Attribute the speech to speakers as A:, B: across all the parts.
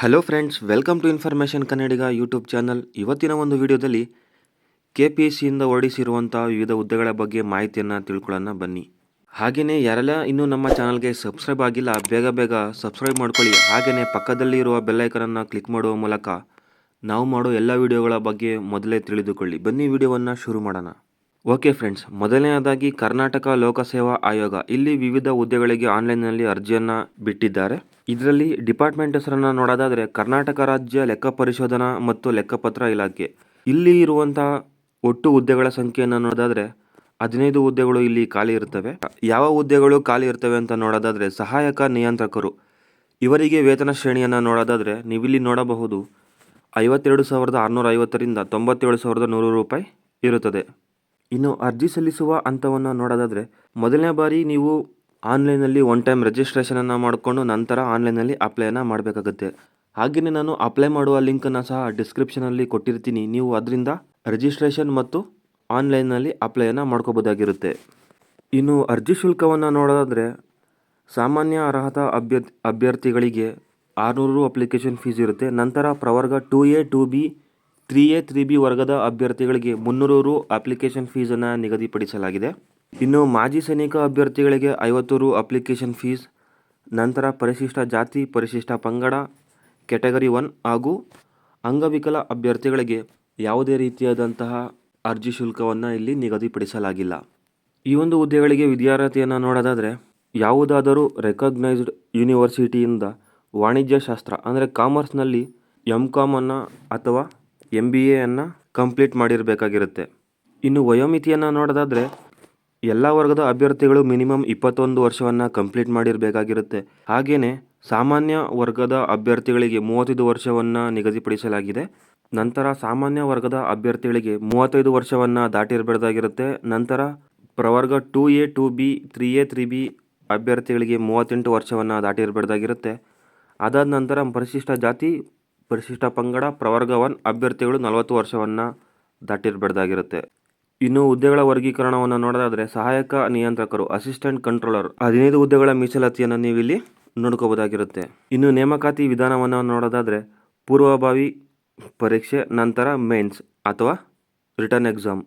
A: Hello friends welcome to information Kannadiga YouTube channel ಇವತ್ತಿನ ಒಂದು ವಿಡಿಯೋದಲ್ಲಿ ಕೆ ಪಿ ಎಸ್ ಸಿಯಿಂದ ಹೊರಡಿಸಿರುವಂಥ ವಿವಿಧ ಹುದ್ದೆಗಳ ಬಗ್ಗೆ ಮಾಹಿತಿಯನ್ನು ತಿಳ್ಕೊಳ್ಳೋಣ ಬನ್ನಿ. ಹಾಗೆಯೇ ಯಾರೆಲ್ಲ ಇನ್ನೂ ನಮ್ಮ ಚಾನಲ್ಗೆ ಸಬ್ಸ್ಕ್ರೈಬ್ ಆಗಿಲ್ಲ, ಬೇಗ ಬೇಗ ಸಬ್ಸ್ಕ್ರೈಬ್ ಮಾಡ್ಕೊಳ್ಳಿ. ಹಾಗೆಯೇ ಪಕ್ಕದಲ್ಲಿ ಇರುವ ಬೆಲ್ಲೈಕನನ್ನು ಕ್ಲಿಕ್ ಮಾಡುವ ಮೂಲಕ ನಾವು ಮಾಡೋ ಎಲ್ಲ ವಿಡಿಯೋಗಳ ಬಗ್ಗೆ ಮೊದಲೇ ತಿಳಿದುಕೊಳ್ಳಿ. ಬನ್ನಿ ವಿಡಿಯೋವನ್ನು ಶುರು ಮಾಡೋಣ. ಓಕೆ ಫ್ರೆಂಡ್ಸ್ ಮೊದಲನೆಯದಾಗಿ ಕರ್ನಾಟಕ ಲೋಕಸೇವಾ ಆಯೋಗ ಇಲ್ಲಿ ವಿವಿಧ ಹುದ್ದೆಗಳಿಗೆ ಆನ್ಲೈನ್ನಲ್ಲಿ ಅರ್ಜಿಯನ್ನು ಬಿಟ್ಟಿದ್ದಾರೆ. ಇದರಲ್ಲಿ ಡಿಪಾರ್ಟ್ಮೆಂಟ್ ಹೆಸರನ್ನು ನೋಡೋದಾದರೆ ಕರ್ನಾಟಕ ರಾಜ್ಯ ಲೆಕ್ಕ ಪರಿಶೋಧನಾ ಮತ್ತು ಲೆಕ್ಕಪತ್ರ ಇಲಾಖೆ. ಇಲ್ಲಿ ಇರುವಂತಹ ಒಟ್ಟು ಹುದ್ದೆಗಳ ಸಂಖ್ಯೆಯನ್ನು ನೋಡೋದಾದರೆ ಹದಿನೈದು ಹುದ್ದೆಗಳು ಇಲ್ಲಿ ಖಾಲಿ ಇರ್ತವೆ. ಯಾವ ಹುದ್ದೆಗಳು ಖಾಲಿ ಇರ್ತವೆ ಅಂತ ನೋಡೋದಾದರೆ ಸಹಾಯಕ ನಿಯಂತ್ರಕರು. ಇವರಿಗೆ ವೇತನ ಶ್ರೇಣಿಯನ್ನು ನೋಡೋದಾದರೆ ನೀವಿಲ್ಲಿ ನೋಡಬಹುದು ಐವತ್ತೆರಡು ಸಾವಿರದ ಆರುನೂರ ಐವತ್ತರಿಂದ ತೊಂಬತ್ತೇಳು ಸಾವಿರದ ನೂರು ರೂಪಾಯಿ ಇರುತ್ತದೆ. ಇನ್ನು ಅರ್ಜಿ ಸಲ್ಲಿಸುವ ಹಂತವನ್ನು ನೋಡೋದಾದರೆ, ಮೊದಲನೇ ಬಾರಿ ನೀವು ಆನ್ಲೈನಲ್ಲಿ ಒನ್ ಟೈಮ್ ರಿಜಿಸ್ಟ್ರೇಷನನ್ನು ಮಾಡಿಕೊಂಡು ನಂತರ ಆನ್ಲೈನಲ್ಲಿ ಅಪ್ಲೈನ ಮಾಡಬೇಕಾಗುತ್ತೆ. ಹಾಗೆಯೇ ನಾನು ಅಪ್ಲೈ ಮಾಡುವ ಲಿಂಕನ್ನು ಸಹ ಡಿಸ್ಕ್ರಿಪ್ಷನಲ್ಲಿ ಕೊಟ್ಟಿರ್ತೀನಿ. ನೀವು ಅದರಿಂದ ರಿಜಿಸ್ಟ್ರೇಷನ್ ಮತ್ತು ಆನ್ಲೈನಲ್ಲಿ ಅಪ್ಲೈಯನ್ನು ಮಾಡ್ಕೋಬೋದಾಗಿರುತ್ತೆ. ಇನ್ನು ಅರ್ಜಿ ಶುಲ್ಕವನ್ನು ನೋಡೋದಾದರೆ, ಸಾಮಾನ್ಯ ಅರ್ಹತಾ ಅಭ್ಯರ್ಥಿ, ಅಭ್ಯರ್ಥಿಗಳಿಗೆ ಆರುನೂರು ಅಪ್ಲಿಕೇಶನ್ ಫೀಸ್ ಇರುತ್ತೆ. ನಂತರ ಪ್ರವರ್ಗ two A two B three A three B ವರ್ಗದ ಅಭ್ಯರ್ಥಿಗಳಿಗೆ ಮುನ್ನೂರು ರು ಅಪ್ಲಿಕೇಶನ್ ಫೀಸನ್ನು ನಿಗದಿಪಡಿಸಲಾಗಿದೆ. ಇನ್ನು ಮಾಜಿ ಸೈನಿಕ ಅಭ್ಯರ್ಥಿಗಳಿಗೆ ಐವತ್ತು ರು ಅಪ್ಲಿಕೇಶನ್ ಫೀಸ್, ನಂತರ ಪರಿಶಿಷ್ಟ ಜಾತಿ, ಪರಿಶಿಷ್ಟ ಪಂಗಡ, ಕ್ಯಾಟಗರಿ ಒನ್ ಹಾಗೂ ಅಂಗವಿಕಲ ಅಭ್ಯರ್ಥಿಗಳಿಗೆ ಯಾವುದೇ ರೀತಿಯಾದಂತಹ ಅರ್ಜಿ ಶುಲ್ಕವನ್ನು ಇಲ್ಲಿ ನಿಗದಿಪಡಿಸಲಾಗಿಲ್ಲ. ಈ ಒಂದು ಹುದ್ದೆಗಳಿಗೆ ವಿದ್ಯಾರ್ಹತೆಯನ್ನು ನೋಡೋದಾದರೆ, ಯಾವುದಾದರೂ ರೆಕಗ್ನೈಸ್ಡ್ ಯೂನಿವರ್ಸಿಟಿಯಿಂದ ವಾಣಿಜ್ಯ ಶಾಸ್ತ್ರ ಅಂದರೆ ಕಾಮರ್ಸ್ನಲ್ಲಿ ಎಂ ಕಾಮನ್ನು ಅಥವಾ ಎಂ ಬಿ ಎಯನ್ನು ಕಂಪ್ಲೀಟ್ ಮಾಡಿರಬೇಕಾಗಿರುತ್ತೆ. ಇನ್ನು ವಯೋಮಿತಿಯನ್ನು ನೋಡೋದಾದರೆ, ಎಲ್ಲ ವರ್ಗದ ಅಭ್ಯರ್ಥಿಗಳು ಮಿನಿಮಮ್ ಇಪ್ಪತ್ತೊಂದು ವರ್ಷವನ್ನು ಕಂಪ್ಲೀಟ್ ಮಾಡಿರಬೇಕಾಗಿರುತ್ತೆ. ಹಾಗೆಯೇ ಸಾಮಾನ್ಯ ವರ್ಗದ ಅಭ್ಯರ್ಥಿಗಳಿಗೆ ಮೂವತ್ತೈದು ವರ್ಷವನ್ನು ನಿಗದಿಪಡಿಸಲಾಗಿದೆ. ನಂತರ ಸಾಮಾನ್ಯ ವರ್ಗದ ಅಭ್ಯರ್ಥಿಗಳಿಗೆ ಮೂವತ್ತೈದು ವರ್ಷವನ್ನು ದಾಟಿರಬಾರ್ದಾಗಿರುತ್ತೆ ನಂತರ ಪ್ರವರ್ಗ two A two B three A three B ಅಭ್ಯರ್ಥಿಗಳಿಗೆ ಮೂವತ್ತೆಂಟು ವರ್ಷವನ್ನು ದಾಟಿರಬಾರ್ದಾಗಿರುತ್ತೆ ಅದಾದ ನಂತರ ಪರಿಶಿಷ್ಟ ಜಾತಿ ಪರಿಶಿಷ್ಟ ಪಂಗಡ ಪ್ರವರ್ಗ ಒನ್ ಅಭ್ಯರ್ಥಿಗಳು ನಲವತ್ತು ವರ್ಷವನ್ನು ದಾಟಿರಬಾರ್ದಾಗಿರುತ್ತೆ ಇನ್ನು ಹುದ್ದೆಗಳ ವರ್ಗೀಕರಣವನ್ನು ನೋಡೋದಾದರೆ ಸಹಾಯಕ ನಿಯಂತ್ರಕರು, ಅಸಿಸ್ಟೆಂಟ್ ಕಂಟ್ರೋಲರ್, ಹದಿನೈದು ಹುದ್ದೆಗಳ ಮೀಸಲಾತಿಯನ್ನು ನೀವು ಇಲ್ಲಿ ನೋಡ್ಕೋಬೋದಾಗಿರುತ್ತೆ. ಇನ್ನು ನೇಮಕಾತಿ ವಿಧಾನವನ್ನು ನೋಡೋದಾದರೆ ಪೂರ್ವಭಾವಿ ಪರೀಕ್ಷೆ, ನಂತರ ಮೇನ್ಸ್ ಅಥವಾ ರಿಟರ್ನ್ ಎಕ್ಸಾಮ್.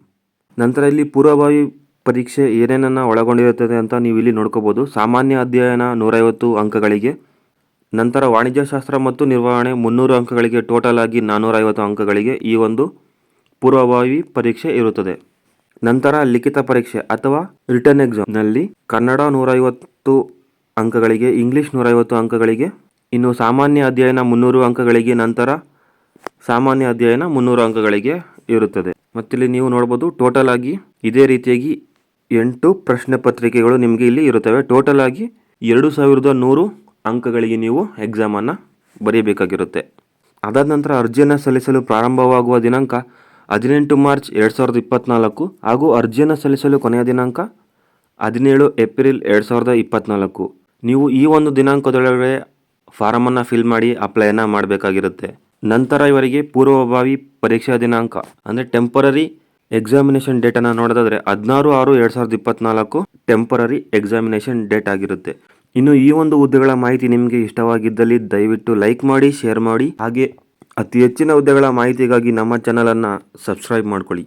A: ನಂತರ ಇಲ್ಲಿ ಪೂರ್ವಭಾವಿ ಪರೀಕ್ಷೆ ಏನೇನನ್ನು ಒಳಗೊಂಡಿರುತ್ತದೆ ಅಂತ ನೀವು ಇಲ್ಲಿ ನೋಡ್ಕೋಬೋದು. ಸಾಮಾನ್ಯ ಅಧ್ಯಯನ ನೂರೈವತ್ತು ಅಂಕಗಳಿಗೆ ನಂತರ ವಾಣಿಜ್ಯಶಾಸ್ತ್ರ ಮತ್ತು ನಿರ್ವಹಣೆ ಮುನ್ನೂರು ಅಂಕಗಳಿಗೆ ಟೋಟಲ್ ಆಗಿ ನಾನ್ನೂರೈವತ್ತು ಅಂಕಗಳಿಗೆ ಈ ಒಂದು ಪೂರ್ವಭಾವಿ ಪರೀಕ್ಷೆ ಇರುತ್ತದೆ. ನಂತರ ಲಿಖಿತ ಪರೀಕ್ಷೆ ಅಥವಾ ರಿಟರ್ನ್ ಎಕ್ಸಾಮ್ನಲ್ಲಿ ಕನ್ನಡ ನೂರೈವತ್ತು ಅಂಕಗಳಿಗೆ, ಇಂಗ್ಲೀಷ್ ನೂರೈವತ್ತು ಅಂಕಗಳಿಗೆ, ಇನ್ನು ಸಾಮಾನ್ಯ ಅಧ್ಯಯನ ಮುನ್ನೂರು ಅಂಕಗಳಿಗೆ, ನಂತರ ಸಾಮಾನ್ಯ ಅಧ್ಯಯನ ಮುನ್ನೂರು ಅಂಕಗಳಿಗೆ ಇರುತ್ತದೆ. ಮತ್ತಿಲ್ಲಿ ನೀವು ನೋಡ್ಬೋದು ಟೋಟಲ್ ಆಗಿ ಇದೇ ರೀತಿಯಾಗಿ ಎಂಟು ಪ್ರಶ್ನೆ ಪತ್ರಿಕೆಗಳು ನಿಮಗೆ ಇಲ್ಲಿ ಇರುತ್ತವೆ. ಟೋಟಲ್ ಆಗಿ ಎರಡು ಸಾವಿರದ ನೂರು ಅಂಕಗಳಿಗೆ ನೀವು ಎಕ್ಸಾಮನ್ನು ಬರೆಯಬೇಕಾಗಿರುತ್ತೆ ಅದಾದ ನಂತರ ಅರ್ಜಿಯನ್ನು ಸಲ್ಲಿಸಲು ಪ್ರಾರಂಭವಾಗುವ ದಿನಾಂಕ ಹದಿನೆಂಟು ಮಾರ್ಚ್ ಎರಡು ಸಾವಿರದ ಇಪ್ಪತ್ತ್ನಾಲ್ಕು ಹಾಗೂ ಅರ್ಜಿಯನ್ನು ಸಲ್ಲಿಸಲು ಕೊನೆಯ ದಿನಾಂಕ ಹದಿನೇಳು ಏಪ್ರಿಲ್ ಎರಡು ಸಾವಿರದ ಇಪ್ಪತ್ತ್ನಾಲ್ಕು ನೀವು ಈ ಒಂದು ದಿನಾಂಕದೊಳಗೆ ಫಾರಮನ್ನು ಫಿಲ್ ಮಾಡಿ ಅಪ್ಲೈನ ಮಾಡಬೇಕಾಗಿರುತ್ತೆ. ನಂತರ ಇವರಿಗೆ ಪೂರ್ವಭಾವಿ ಪರೀಕ್ಷಾ ದಿನಾಂಕ, ಅಂದರೆ ಟೆಂಪರರಿ ಎಕ್ಸಾಮಿನೇಷನ್ ಡೇಟನ್ನು ನೋಡೋದಾದರೆ ಹದಿನಾರು ಆರು ಎರಡು ಸಾವಿರದ ಇಪ್ಪತ್ತ್ನಾಲ್ಕು ಟೆಂಪರರಿ ಎಕ್ಸಾಮಿನೇಷನ್ ಡೇಟ್ ಆಗಿರುತ್ತೆ. ಇನ್ನು ಈ ಒಂದು ಹುದ್ದೆಗಳ ಮಾಹಿತಿ ನಿಮಗೆ ಇಷ್ಟವಾಗಿದ್ದಲ್ಲಿ ದಯವಿಟ್ಟು ಲೈಕ್ ಮಾಡಿ, ಶೇರ್ ಮಾಡಿ, ಹಾಗೆ ಅತಿ ಹೆಚ್ಚಿನ ಹುದ್ದೆಗಳ ಮಾಹಿತಿಗಾಗಿ ನಮ್ಮ ಚಾನಲನ್ನು ಸಬ್ಸ್ಕ್ರೈಬ್ ಮಾಡ್ಕೊಳ್ಳಿ.